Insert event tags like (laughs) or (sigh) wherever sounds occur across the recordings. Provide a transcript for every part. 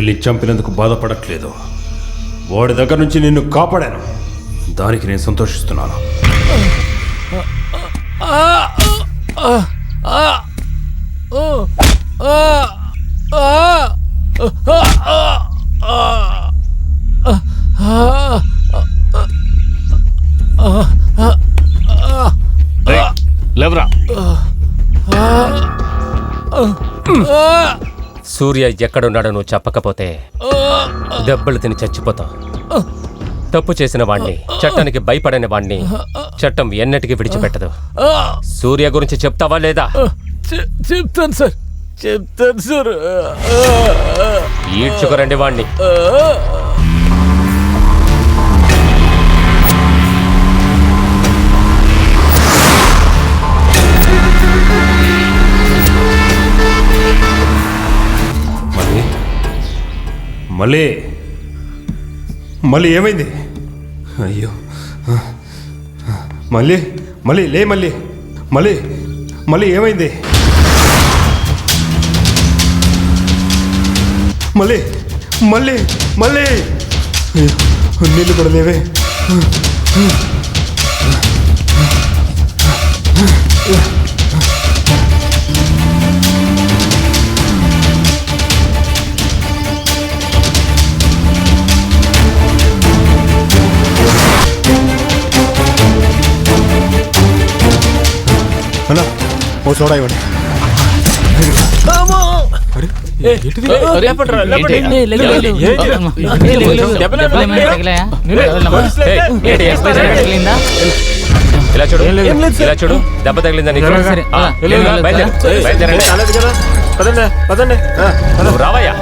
సునీల్ని చంపినందుకు బాధపడట్లేదు. వాడి దగ్గర నుంచి నిన్ను కాపాడాను. దానికి నేను సంతోషిస్తున్నాను. లేవరా. సూర్య ఎక్కడున్నాడో నువ్వు చెప్పకపోతే దెబ్బలు తిని చచ్చిపోతావు తప్పు చేసిన వాణ్ణి చట్టానికి భయపడని వాణ్ణి చట్టం ఎన్నటికీ విడిచిపెట్టదు. సూర్య గురించి చెప్తావా లేదా? చెప్తాను సార్. చెప్తాను సార్. ఈడ్చుకురండి వాణ్ణి. మళ్ళీ మళ్ళీ ఏమైంది అయ్యో మళ్ళీ మళ్ళీ లే మళ్ళీ మళ్ళీ మళ్ళీ ఏమైంది మళ్ళీ మళ్ళీ మళ్ళీ నీళ్ళు కూడా లేవే Yeah. సోడా ఇవ్వండి? ఇలా చూడు ఇలా చూడు దెబ్బ తగిలిందా నీకు. బయలుదేరండి. పదండి పదండి రావయ్యా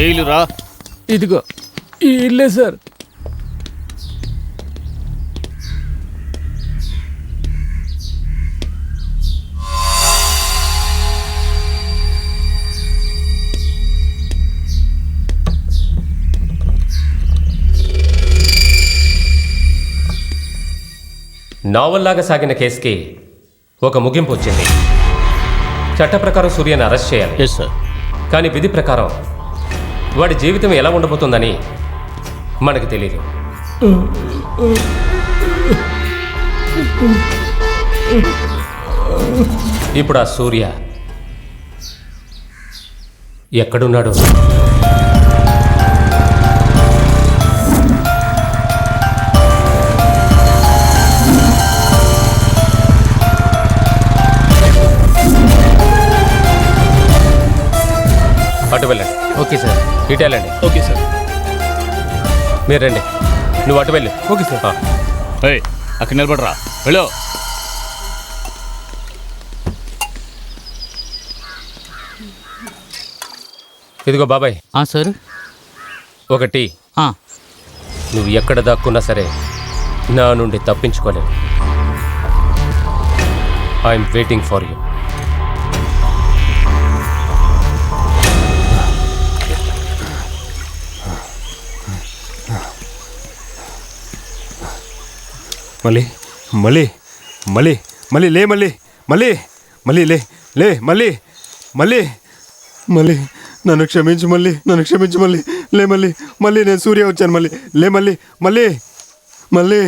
ఏ ఇల్లురా ఇదిగో ఈ ఇల్లే సార్. నావల్లాగా సాగిన కేసుకి ఒక ముగింపు వచ్చింది. చట్ట ప్రకారం సూర్యని అరెస్ట్ చేయాలి. ఎస్ సార్ కానీ విధి ప్రకారం వాడి జీవితం ఎలా ఉండబోతుందని మనకు తెలియదు ఇప్పుడు ఆ సూర్య ఎక్కడున్నాడు? అటు వెళ్ళండి. Okay sir. ఇటు వెళ్ళండి ఓకే సార్. మీరు రండి. నువ్వు అటు వెళ్ళు. Okay sir. ఏయ్ అక్కడ నిలబడరా. వెళ్ళు. ఇదిగో బాబాయ్. ఆ, సార్. ఒక టీ. ఆ, నువ్వు ఎక్కడ దాక్కున్నా సరే నా నుండి తప్పించుకోలేవు. I'm waiting for you. మళ్ళీ మళ్ళీ మళ్ళీ మళ్ళీ లే మళ్ళీ మళ్ళీ మళ్ళీ లే లే మళ్ళీ మళ్ళీ మళ్ళీ నన్ను క్షమించు మళ్ళీ నన్ను క్షమించు మళ్ళీ లే మళ్ళీ మళ్ళీ నేను సూర్య వచ్చాను మళ్ళీ లే మళ్ళీ మళ్ళీ మళ్ళీ.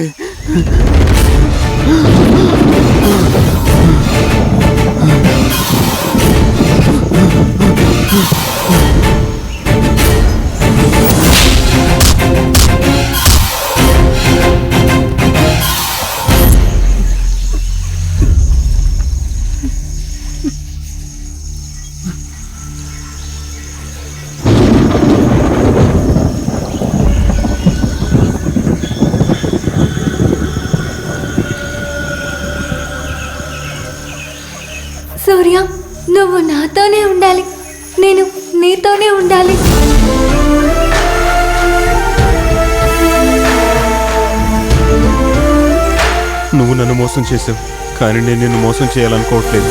సూర్య నువ్వు నాతోనే ఉండాలి. నేను నీతోనే ఉండాలి. నువ్వు నన్ను మోసం చేసావు కానీ నేను నిన్ను మోసం చేయాలనుకోవట్లేదు.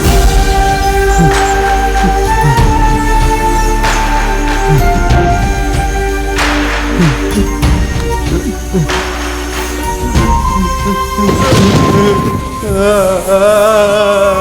(laughs)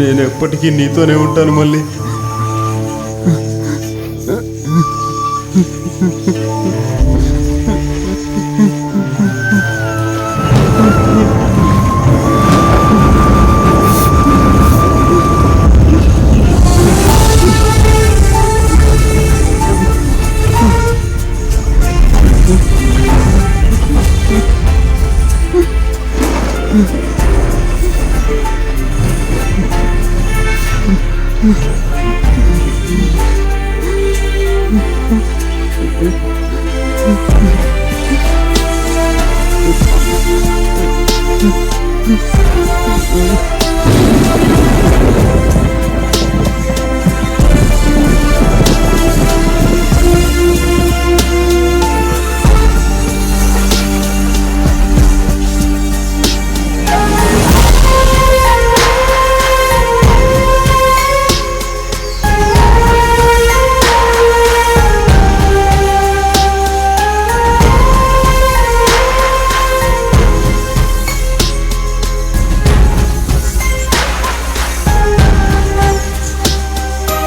నేను ఎప్పటికీ నీతోనే ఉంటాను మళ్ళీ. Okay.